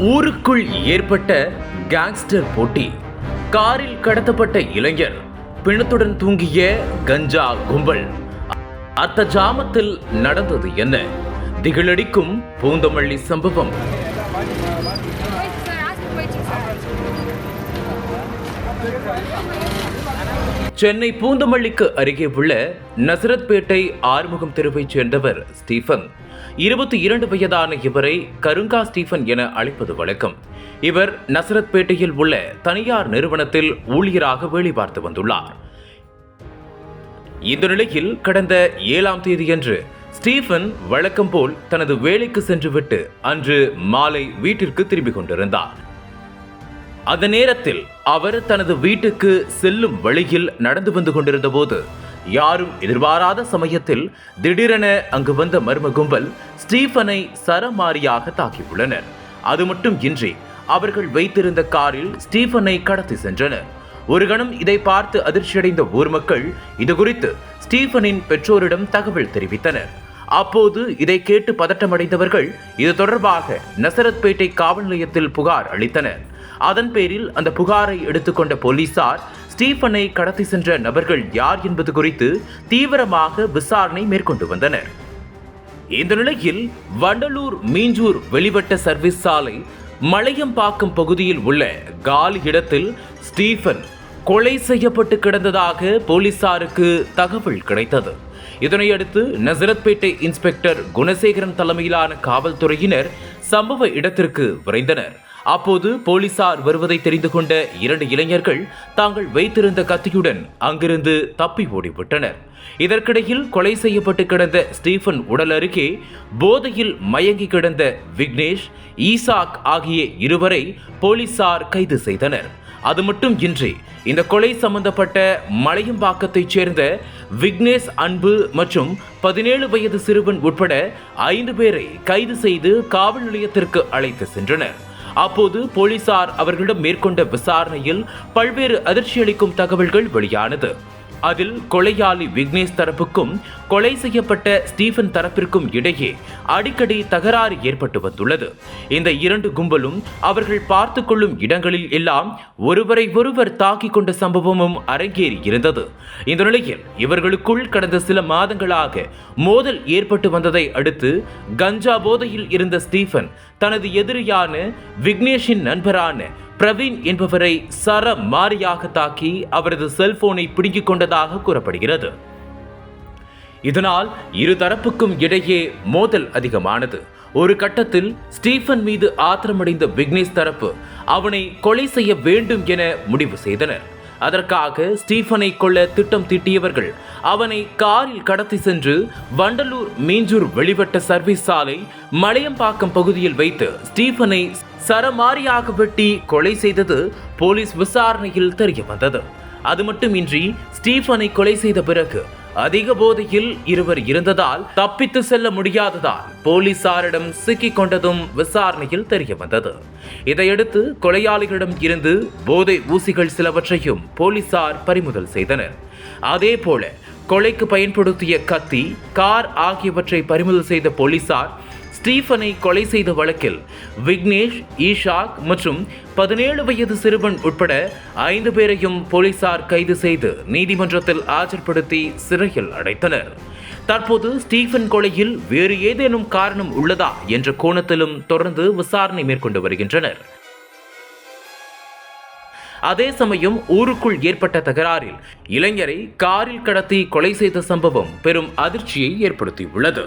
ஊருக்குள் ஏற்பட்ட கேங்ஸ்டர் போட்டி. காரில் கடத்தப்பட்ட இளைஞர் பிணத்துடன் தூங்கிய கஞ்சா கும்பல். அத்த ஜாமத்தில் நடந்தது என்ன? திகழடிக்கும் பூந்தமல்லி சம்பவம். சென்னை பூந்தமல்லிக்கு அருகே உள்ள நசரத்பேட்டை ஆறுமுகம் தெருவைச் சேர்ந்தவர் ஸ்டீஃபன். இருபத்தி இரண்டு வயதான இவரை கருங்கா ஸ்டீஃபன் என அழைப்பது வழக்கம். இவர் நசரத்பேட்டையில் உள்ள தனியார் நிறுவனத்தில் ஊழியராக வேலை பார்த்து வந்துள்ளார். இந்த நிலையில் கடந்த ஏழாம் தேதியன்று ஸ்டீஃபன் வழக்கம் போல் தனது வேலைக்கு சென்றுவிட்டு அன்று மாலை வீட்டிற்கு திரும்பிக் கொண்டிருந்தார். அந்த நேரத்தில் அவர் தனது வீட்டுக்கு செல்லும் வழியில் நடந்து வந்து கொண்டிருந்த போது யாரும் எதிர்பாராத சமயத்தில் திடீரென அங்கு வந்த மர்ம கும்பல் ஸ்டீஃபனை சரமாரியாக தாக்கியுள்ளனர். அது மட்டும் இன்றி அவர்கள் வைத்திருந்த காரில் ஸ்டீஃபனை கடத்தி சென்றனர். ஒரு கணம் இதை பார்த்து அதிர்ச்சியடைந்த ஊர் மக்கள் இது குறித்து ஸ்டீஃபனின் பெற்றோரிடம் தகவல் தெரிவித்தனர். அப்போது இதை கேட்டு பதட்டமடைந்தவர்கள் இது தொடர்பாக நசரத்பேட்டை காவல் நிலையத்தில் புகார் அளித்தனர். அதன் பேரில் அந்த புகாரை எடுத்துக்கொண்ட போலீசார் ஸ்டீஃபனை கடத்தி சென்ற நபர்கள் யார் என்பது குறித்து தீவிரமாக விசாரணை மேற்கொண்டு வந்தனர். இந்த நிலையில் வண்டலூர் மீஞ்சூர் வெளிவட்ட சர்வீஸ் சாலை மலையம்பாக்கம் பகுதியில் உள்ள காலி இடத்தில் ஸ்டீஃபன் கொலை செய்யப்பட்டு கிடந்ததாக போலீசாருக்கு தகவல் கிடைத்தது. இதனையடுத்து நசரத்பேட்டை இன்ஸ்பெக்டர் குணசேகரன் தலைமையிலான காவல்துறையினர் சம்பவ இடத்திற்கு விரைந்தனர். அப்போது போலீசார் வருவதை தெரிந்து கொண்ட இரண்டு இளைஞர்கள் தாங்கள் வைத்திருந்த கத்தியுடன் அங்கிருந்து தப்பி ஓடிவிட்டனர். இதற்கிடையில் கொலை செய்யப்பட்டு கிடந்த ஸ்டீஃபன் உடல் அருகே போதையில் மயங்கி கிடந்த விக்னேஷ் ஈசாக் ஆகிய இருவரை போலீசார் கைது செய்தனர். அது மட்டும் இன்றி இந்த கொலை சம்பந்தப்பட்ட மலையம்பாக்கத்தைச் சேர்ந்த விக்னேஷ் அன்பு மற்றும் பதினேழு வயது சிறுவன் உட்பட ஐந்து பேரை கைது செய்து காவல் நிலையத்திற்கு அழைத்து சென்றனர். அப்போது போலீசார் அவர்களிடம் மேற்கொண்ட விசாரணையில் பல்வேறு அதிர்ச்சியளிக்கும் தகவல்கள் வெளியானது. அதில் கொலையாளி விக்னேஷ் தரப்புக்கும் கொலை செய்யப்பட்ட ஸ்டீஃபன் தரப்பிற்கும் இடையே அடிக்கடி தகராறு ஏற்பட்டு வந்துள்ளது. இந்த இரண்டு கும்பலும் அவர்கள் பார்த்து கொள்ளும் இடங்களில் எல்லாம் ஒருவரை ஒருவர் தாக்கிக் கொண்ட சம்பவமும் அரங்கேறி இருந்தது. இந்த நிலையில் இவர்களுக்குள் கடந்த சில மாதங்களாக மோதல் ஏற்பட்டு வந்ததை அடுத்து கஞ்சா போதையில் இருந்த ஸ்டீஃபன் தனது எதிரியான விக்னேஷின் நண்பரான பிரவீன் என்பவரை சர மாரியாக தாக்கி அவரது செல்போனை பிடுங்கிக் கொண்டதாக கூறப்படுகிறது. இதனால் இரு தரப்புக்கும் இடையே மோதல் அதிகமானது. ஒரு கட்டத்தில் ஸ்டீஃபன் மீது ஆத்திரமடைந்த விக்னேஷ் தரப்பு அவனை கொலை செய்ய வேண்டும் என முடிவு செய்தனர். அதற்காக ஸ்டீஃபனை கொள்ள திட்டம் தீட்டியவர்கள். அவனை காரில் கடத்தி சென்று வண்டலூர் மீஞ்சூர் வெளிவட்ட சர்வீஸ் சாலை மலையம்பாக்கம் பகுதியில் வைத்து ஸ்டீஃபனை சரமாரியாக வெட்டி கொலை செய்தது போலீஸ் விசாரணையில் தெரிய வந்தது அது மட்டுமின்றி ஸ்டீஃபனை கொலை செய்த பிறகு அதிக போதையில் இருவர் இருந்ததால் தப்பித்து செல்ல முடியாததால் போலீசாரிடம் சிக்கிக் கொண்டதும் விசாரணையில் தெரிய வந்தது. இதையடுத்து கொலையாளிகளிடம் இருந்து போதை ஊசிகள் சிலவற்றையும் போலீசார் பறிமுதல் செய்தனர். அதே போல கொலைக்கு பயன்படுத்திய கத்தி கார் ஆகியவற்றை பறிமுதல் செய்த போலீசார் ஸ்டீஃபனை கொலை செய்த வழக்கில் விக்னேஷ் ஈஷாக் மற்றும் பதினேழு வயது சிறுவன் உட்பட ஐந்து பேரையும் போலீசார் கைது செய்து நீதிமன்றத்தில் ஆஜர்படுத்தி சிறையில் அடைத்தனர். தற்போது ஸ்டீஃபன் கொலையில் வேறு ஏதேனும் காரணம் உள்ளதா என்ற கோணத்திலும் தொடர்ந்து விசாரணை மேற்கொண்டு வருகின்றனர். அதே சமயம் ஊருக்குள் ஏற்பட்ட தகராறில் இளைஞரை காரில் கடத்தி கொலை செய்த சம்பவம் பெரும் அதிர்ச்சியை ஏற்படுத்தியுள்ளது.